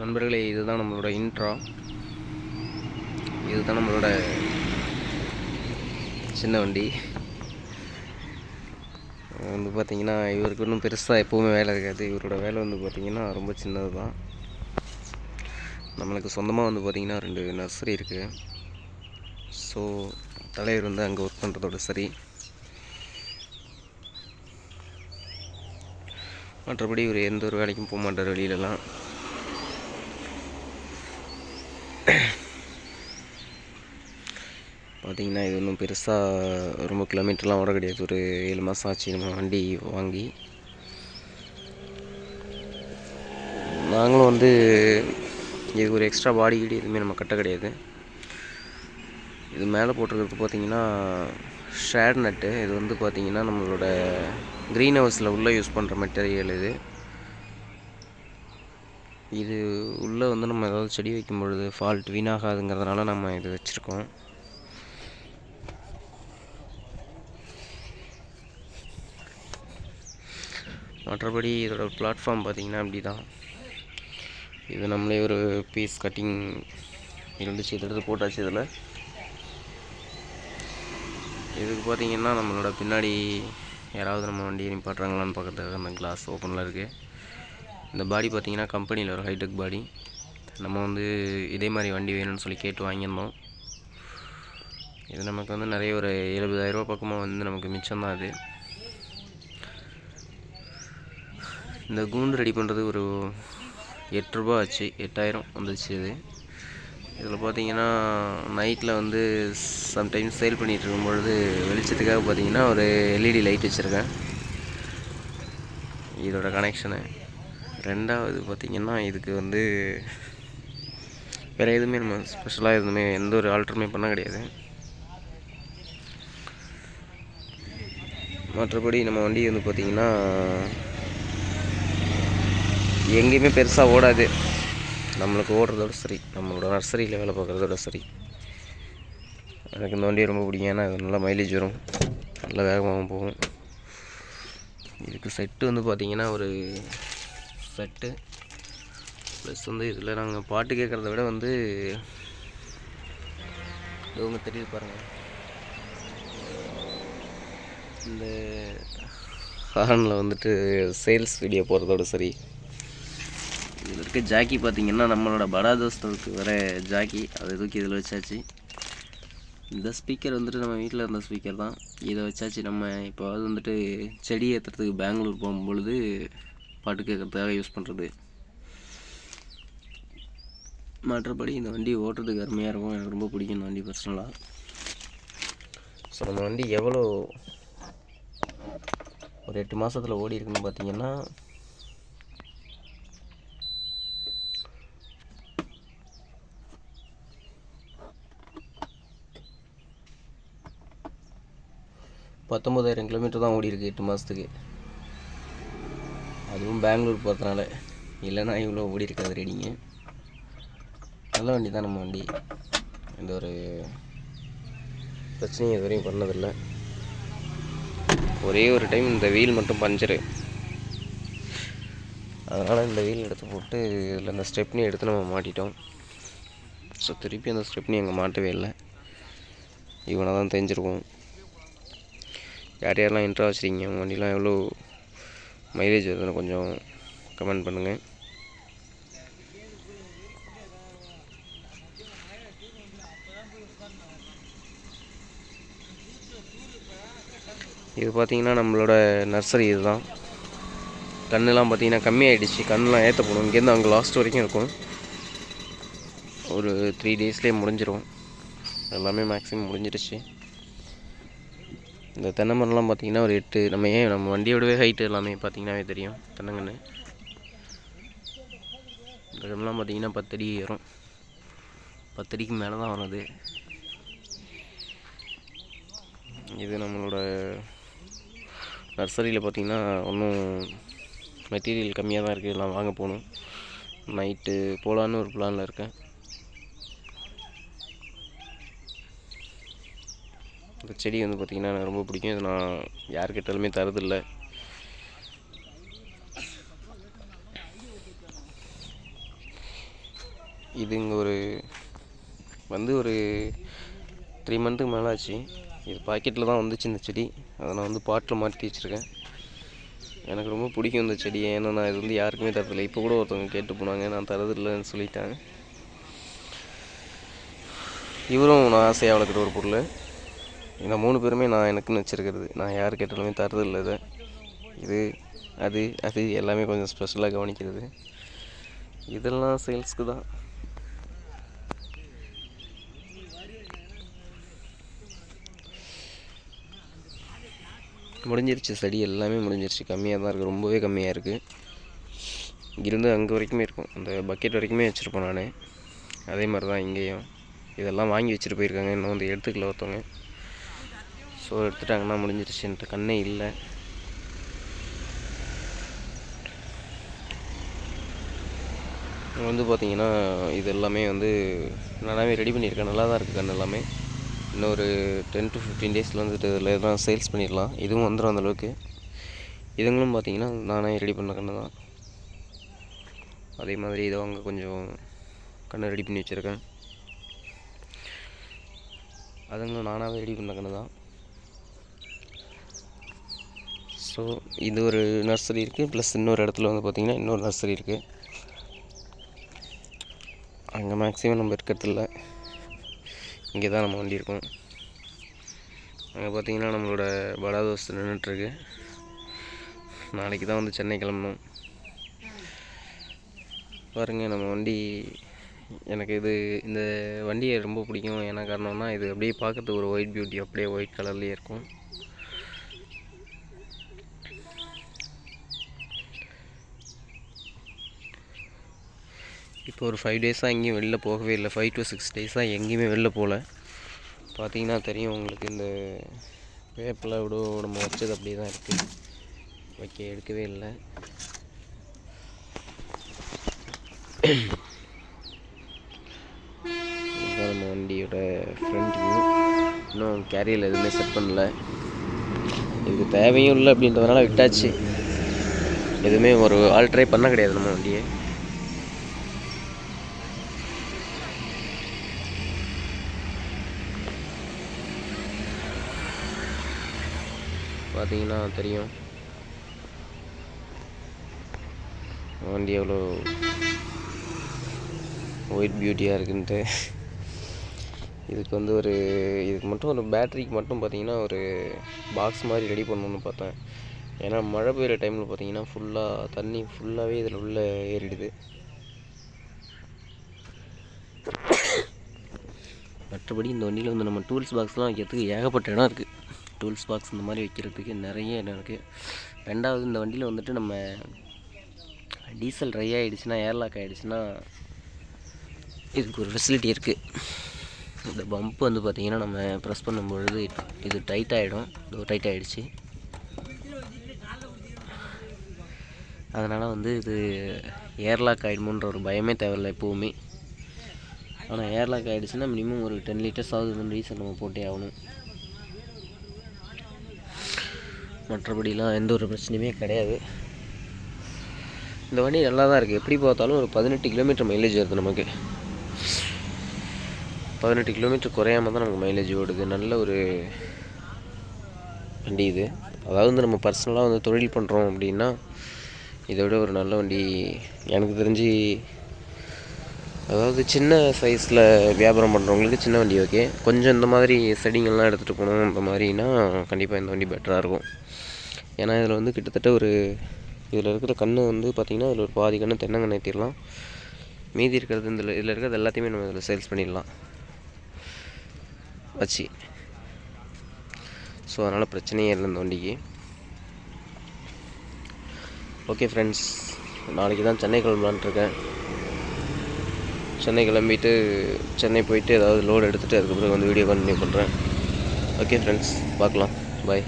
நண்பர்களே இதுதான் நம்மளோட இன்ட்ரா இதுதான் நம்மளோட சின்ன வண்டி. வந்து பார்த்திங்கன்னா இவருக்கு ஒன்றும் பெருசாக எப்போவுமே வேலை இருக்காது. இவரோட வேலை வந்து பார்த்திங்கன்னா ரொம்ப சின்னது தான் நம்மளுக்கு சொந்தமாக வந்து பார்த்திங்கன்னா ரெண்டு நர்சரி இருக்குது ஸோ தலைவர் வந்து அங்கே ஒர்க் பண்ணுறதோட சரி. மற்றபடி இவர் எந்த ஒரு வேலைக்கும் போக மாட்டார் வெளியிலலாம். பார்த்திங்கன்னா இது ஒன்றும் பெருசாக ரொம்ப கிலோமீட்டர்லாம் ஓட கிடையாது. ஒரு ஏழு மாதம் ஆச்சு நம்ம வண்டி வாங்கி. நாங்களும் வந்து இது ஒரு எக்ஸ்ட்ரா பாடி கீடி எதுவுமே நம்ம கட்ட கிடையாது. இது மேலே போட்டிருக்கிறது பார்த்தீங்கன்னா ஷேர் நட்டு இது வந்து பார்த்திங்கன்னா நம்மளோட க்ரீன் ஹவுஸில் உள்ளே யூஸ் பண்ணுற மெட்டீரியல் இது. இது உள்ளே வந்து நம்ம ஏதாவது செடி வைக்கும் பொழுது ஃபால்ட் வீணாகாதுங்கிறதுனால நம்ம இது வச்சுருக்கோம். மற்றபடி இதோட பிளாட்ஃபார்ம் பார்த்தீங்கன்னா அப்படி தான் இது நம்மளே ஒரு பீஸ் கட்டிங் இருந்துச்சு இதை எடுத்து போட்டாச்சு இதில். இதுக்கு பார்த்தீங்கன்னா நம்மளோட பின்னாடி யாராவது நம்ம வண்டியை நிப்பாட்டுறாங்களான்னு பார்க்கறதுக்காக அந்த கிளாஸ் ஓப்பனில் இருக்குது இந்த பாடி பார்த்தீங்கன்னா கம்பெனியில் ஒரு ஹைடெக் பாடி நம்ம வந்து இதே மாதிரி வண்டி வேணும்னு சொல்லி கேட்டு வாங்கியிருந்தோம். இது நமக்கு வந்து நிறைய ஒரு எழுபதாயிரரூபா பக்கமாக வந்து நமக்கு மிச்சம்தான் அது. இந்த கூண்டு ரெடி பண்ணுறது ஒரு எட்டு ஆச்சு எட்டாயிரம் வந்துச்சு இது. இதில் பார்த்தீங்கன்னா நைட்டில் வந்து சம்டைம்ஸ் சேல் பண்ணிகிட்டு இருக்கும்பொழுது வெளிச்சத்துக்காக பார்த்தீங்கன்னா ஒரு எல்இடி லைட் வச்சுருக்கேன். இதோட கனெக்ஷனு ரெண்டாவது பார்த்தீங்கன்னா இதுக்கு வந்து வேறு எதுவுமே நம்ம ஸ்பெஷலாக எதுவுமே எந்த ஒரு ஆல்டருமே பண்ண கிடையாது. மற்றபடி நம்ம வண்டி வந்து பார்த்திங்கன்னா எங்கேயுமே பெருசாக ஓடாது. நம்மளுக்கு ஓடுறதோட சரி நம்மளோட நர்சரியில் வேலை பார்க்குறதோட சரி. எனக்கு இந்த வண்டி ரொம்ப பிடிக்கும். ஏன்னா அது நல்லா மைலேஜ் வரும். நல்ல வேகமாகவும் போகும். இதுக்கு செட்டு வந்து பார்த்திங்கன்னா ஒரு செட்டு ப்ளஸ் வந்து இதில் நாங்கள் பாட்டு கேட்குறத விட வந்து இவங்க தெரியுது பாருங்கள் இந்த ஹார்னில் வந்துட்டு சேல்ஸ் வீடியோ போகிறதோட சரி. இதில் இருக்க ஜாக்கி பார்த்தீங்கன்னா நம்மளோட படா தோஸ்தருக்கு வர ஜாக்கி. அதை தூக்கி இதில் வச்சாச்சு. இந்த ஸ்பீக்கர் வந்துட்டு நம்ம வீட்டில் இருந்த ஸ்பீக்கர் தான். இதை வச்சாச்சு நம்ம இப்போ வந்துட்டு செடி ஏற்றுறதுக்கு பெங்களூர் போகும்பொழுது பாட்டு கேட்குறதுக்காக யூஸ் பண்ணுறது மற்றபடி இந்த வண்டி ஓட்டுறதுக்கு அருமையாக இருக்கும். எனக்கு ரொம்ப பிடிக்கும் இந்த வண்டி பர்சனலாக ஸோ நம்ம வண்டி எவ்வளோ ஒரு எட்டு மாதத்தில் ஓடி இருக்குன்னு பார்த்தீங்கன்னா பத்தொம்பதாயிரம் கிலோமீட்டர் தான் ஓடி இருக்கு எட்டு மாதத்துக்கு அதுவும் பெங்களூர் போகிறதுனால இல்லைன்னா இவ்வளோ ஓடி இருக்காது ரெடிங்க நல்ல வண்டி தான் நம்ம வண்டி. எந்த ஒரு பிரச்சனையும் இதுவரையும் பண்ணதில்லை. ஒரே ஒரு டைம் இந்த வீல் மட்டும் பஞ்சரு அதனால் இந்த வீல் எடுத்து போட்டு இதில் இந்த ஸ்டெப்னி எடுத்து நம்ம மாட்டிட்டோம். ஸோ திருப்பி அந்த ஸ்டெப்னி அங்கே மாட்டவே இல்லை. இவனை தான் தெரிஞ்சிருக்கும். யார் யாரெல்லாம் இன்ட்ரா வச்சுருக்கீங்க உங்கள் வண்டிலாம் எவ்வளோ மைலேஜ் வருதுன்னு கொஞ்சம் கமெண்ட் பண்ணுங்கள் இது பார்த்தீங்கன்னா நம்மளோட நர்சரி இதுதான். கண்ணுலாம் பார்த்தீங்கன்னா கம்மியாயிடுச்சு. கண்ணுலாம் ஏற்ற போகணும் இங்கேருந்து அங்கே லாஸ்ட் வரைக்கும் இருக்கும். ஒரு த்ரீ டேஸ்லேயே முடிஞ்சிடும் எல்லாமே மேக்ஸிமம் முடிஞ்சிருச்சு. இந்த தென்னை மரம்லாம் பார்த்தீங்கன்னா ஒரு எட்டு நம்ம ஏன் நம்ம வண்டியோடவே ஹைட்டு எல்லாமே பார்த்தீங்கன்னாவே தெரியும் தென்னங்கன்று இந்த இடம்லாம் பார்த்தீங்கன்னா பத்தடி ஏறும் பத்தடிக்கு மேலே தான் வரது இது நம்மளோட நர்சரியில் பார்த்தீங்கன்னா ஒன்றும் மெட்டீரியல் கம்மியாக தான் இருக்குது எல்லாம் வாங்க போகணும். நைட்டு போகலான்னு ஒரு பிளானில் இருக்கேன். இந்த செடி வந்து பார்த்திங்கன்னா எனக்கு ரொம்ப பிடிக்கும். இது நான் யார் கேட்டாலுமே தரதில்லை. இது இங்கே ஒரு வந்து ஒரு த்ரீ மந்த்துக்கு மேலே ஆச்சு. இது பாக்கெட்டில் தான் வந்துச்சு இந்த செடி. அதை நான் வந்து பாட்டில் மாற்றி வச்சுருக்கேன். எனக்கு ரொம்ப பிடிக்கும் இந்த செடியை ஏன்னா நான் இது வந்து யாருக்குமே தரதில்லை. இப்போ கூட ஒருத்தவங்க கேட்டு போனாங்க. நான் தரதில்லைன்னு சொல்லிட்டேன் இவரும் நான் ஆசையாக வளர்க்குற ஒரு பொருள். இந்த மூணு பேருமே நான் எனக்குன்னு வச்சுருக்கிறது. நான் யார் கேட்டாலுமே தரதில்லை இதை. இது அது அது எல்லாமே கொஞ்சம் ஸ்பெஷலாக கவனிக்கிறது. இதெல்லாம் சேல்ஸ்க்கு தான். முடிஞ்சிருச்சு செடி எல்லாமே முடிஞ்சிருச்சு. கம்மியாக தான் இருக்குது ரொம்பவே கம்மியாக இருக்குது இங்கிருந்து அங்கே வரைக்குமே இருக்கும். அந்த பக்கெட் வரைக்குமே வச்சுருப்போம் நான். அதே மாதிரி தான் இங்கேயும். இதெல்லாம் வாங்கி வச்சுட்டு போயிருக்காங்க. இன்னும் வந்து எடுத்துக்கல ஒருத்தவங்க. ஸோ எடுத்துட்டாங்கன்னா முடிஞ்சிருச்சுன்ற கண்ணே இல்லை. வந்து பார்த்தீங்கன்னா இது எல்லாமே வந்து நல்லாவே ரெடி பண்ணியிருக்கேன். நல்லா தான் இருக்குது கண் எல்லாமே. இன்னொரு டென் டு ஃபிஃப்டீன் டேஸில் வந்துட்டு இதில் எல்லாம் சேல்ஸ் பண்ணிடலாம். இதுவும் வந்துடும் அந்தளவுக்கு இதுங்களும் பார்த்தீங்கன்னா நானே ரெடி பண்ண கண்ணு தான். அதே மாதிரி இதோ அங்கே கொஞ்சம் கண்ணை ரெடி பண்ணி வச்சுருக்கேன். அதுங்களும் நானாகவே ரெடி பண்ண கண்ணு தான். ஸோ இது ஒரு நர்சரி இருக்குது ப்ளஸ் இன்னொரு இடத்துல வந்து பார்த்திங்கன்னா இன்னொரு நர்சரி இருக்குது அங்கே மேக்ஸிமம் நம்ம இருக்கிறதில்ல இங்கே தான் நம்ம வண்டி இருக்கும் அங்கே பார்த்தீங்கன்னா நம்மளோட படா தோஸ்து நின்றுட்டுருக்கு நாளைக்கு தான் வந்து சென்னை கிளம்பணும். பாருங்கள் நம்ம வண்டி எனக்கு இது இந்த வண்டியை ரொம்ப பிடிக்கும். என்ன காரணம்னா இது அப்படியே பார்க்கறதுக்கு ஒரு ஒயிட் பியூட்டி அப்படியே ஒயிட் கலர்லேயே இருக்கும். இப்போ ஒரு ஃபைவ் டேஸாக எங்கேயும் வெளில போகவே இல்லை. ஃபைவ் டு சிக்ஸ் டேஸாக எங்கேயுமே வெளில போகல பார்த்தீங்கன்னா தெரியும் உங்களுக்கு இந்த வேப்பில் விட நம்ம வச்சது அப்படியே தான் இருக்குது வைக்க எடுக்கவே இல்லை. இதுதான் நம்ம வண்டியோட ஃப்ரண்ட் வியூ இன்னும் கேரியரில் எதுவுமே செட் பண்ணல. இதுக்கு தேவையும் இல்லை அப்படின்றதுனால விட்டாச்சு. எதுவுமே ஒரு ஆல்ட்ரே பண்ண கிடையாது நம்ம வண்டியை. பார்த்தீங்கன்னா தெரியும். வண்டி எவ்வளோ ஒயிட் பியூட்டியாக இருக்குன்ட்டு. இதுக்கு வந்து ஒரு இதுக்கு மட்டும் ஒரு பேட்டரிக்கு மட்டும் பார்த்தீங்கன்னா ஒரு பாக்ஸ் மாதிரி ரெடி பண்ணணும்னு பார்த்தேன். ஏன்னா மழை பெய்கிற டைமில் பார்த்தீங்கன்னா ஃபுல்லாக தண்ணி ஃபுல்லாகவே இதில் உள்ள ஏறிடுது. மற்றபடி இந்த வண்டியில் வந்து நம்ம டூல்ஸ் பாக்ஸ்லாம் வைக்கிறதுக்கு ஏகப்பட்ட இடம் இருக்குது டூல்ஸ் பாக்ஸ் இந்த மாதிரி வைக்கிறதுக்கு நிறைய இடம் இருக்குது ரெண்டாவது இந்த வண்டியில் வந்துட்டு நம்ம டீசல் ட்ரை ஆகிடுச்சுன்னா ஏர்லாக் ஆகிடுச்சுன்னா இதுக்கு ஒரு ஃபெசிலிட்டி இருக்குது இந்த பம்ப் வந்து பார்த்திங்கன்னா நம்ம ப்ரெஸ் பண்ணும்பொழுது இது டைட் ஆகிடும் இது டைட் ஆகிடுச்சு அதனால் வந்து இது ஏர்லாக் ஆகிடுமோன்ற ஒரு பயமே தேவையில்லை எப்போவுமே. ஆனால் ஏர்லாக் ஆகிடுச்சுன்னா மினிமம் ஒரு டென் லிட்டர்ஸ் ஆகுது டீசல் நம்ம போட்டே ஆகணும். மற்றபடிலாம் எந்த ஒரு பிரச்சனையுமே கிடையாது. இந்த வண்டி நல்லா தான் இருக்குது எப்படி பார்த்தாலும் ஒரு பதினெட்டு கிலோமீட்டர் மைலேஜ் வருது நமக்கு. பதினெட்டு கிலோமீட்டர் குறையாம தான் நமக்கு மைலேஜ் ஓடுது. நல்ல ஒரு வண்டி இது. அதாவது வந்து நம்ம பர்சனலாக வந்து தொழில் பண்ணுறோம் அப்படின்னா இதை விட ஒரு நல்ல வண்டி எனக்கு தெரிஞ்சு அதாவது சின்ன சைஸில் வியாபாரம் பண்ணுறவங்களுக்கு சின்ன வண்டி ஓகே கொஞ்சம் இந்த மாதிரி செடிங்கள்லாம் எடுத்துகிட்டு போகணும் இந்த மாதிரினா கண்டிப்பாக இந்த வண்டி பெட்டராக இருக்கும். ஏன்னா இதில் வந்து கிட்டத்தட்ட ஒரு இதில் இருக்கிற கன்று வந்து பார்த்திங்கன்னா இதில் ஒரு பாதி கன்று தென்னங்கன்று ஏற்றிடலாம் மீதி இருக்கிறது இதில் இதில் இருக்கிறது எல்லாத்தையுமே நம்ம இதில் சேல்ஸ் பண்ணிடலாம். வச்சு. ஸோ அதனால் பிரச்சனையே இல்லை இந்த வண்டிக்கு. ஓகே ஃப்ரெண்ட்ஸ் நாளைக்கு தான் சென்னை கிளம்பலான்ட்ருக்கேன் சென்னை கிளம்பிட்டு சென்னை போயிட்டு ஏதாவது லோடு எடுத்துகிட்டு அதுக்கப்புறம் வந்து வீடியோ கண்டினியூ பண்ணுறேன் ஓகே ஃப்ரெண்ட்ஸ் பார்க்கலாம். பாய்